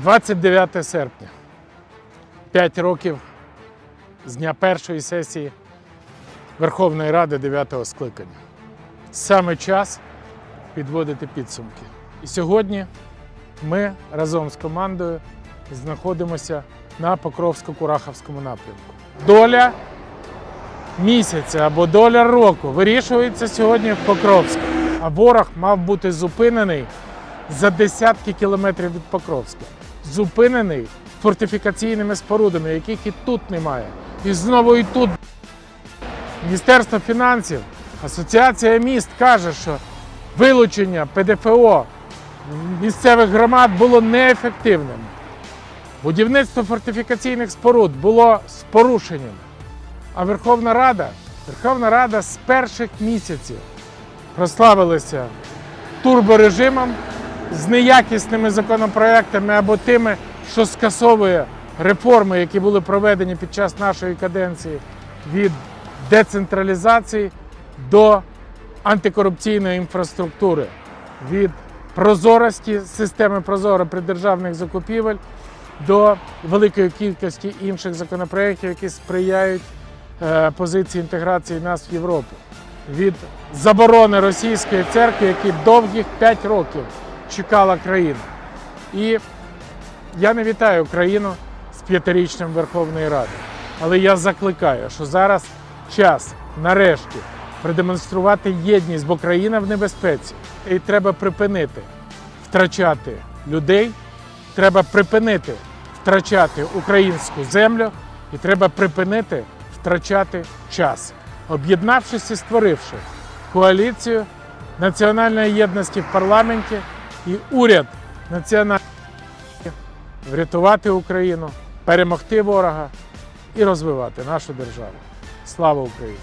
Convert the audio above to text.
29 серпня. П'ять років з дня першої сесії Верховної Ради 9 скликання. Саме час підводити підсумки. І сьогодні ми разом з командою знаходимося на Покровсько-Кураховському напрямку. Доля місяця або доля року вирішується сьогодні в Покровську. А ворог мав бути зупинений за десятки кілометрів від Покровська. Зупинений фортифікаційними спорудами, яких і тут немає. І знову і тут. Міністерство фінансів, Асоціація міст каже, що вилучення ПДФО місцевих громад було неефективним. Будівництво фортифікаційних споруд було з порушенням. А Верховна Рада, Верховна Рада з перших місяців прославилася турборежимом з неякісними законопроектами або тими, що скасовує реформи, які були проведені під час нашої каденції від децентралізації до антикорупційної інфраструктури, від прозорості системи прозоро придержавних закупівель до великої кількості інших законопроєктів, які сприяють е, позиції інтеграції нас в Європу. Від заборони російської церкви, які довгих 5 років чекала країна. І я не вітаю Україну з п'ятирічним Верховної Ради. Але я закликаю, що зараз час нарешті продемонструвати єдність, бо країна в небезпеці. І треба припинити втрачати людей, треба припинити втрачати українську землю, і треба припинити втрачати час, об'єднавшись і створивши коаліцію національної єдності в парламенті і уряд національний врятувати Україну, перемогти ворога і розвивати нашу державу. Слава Україні!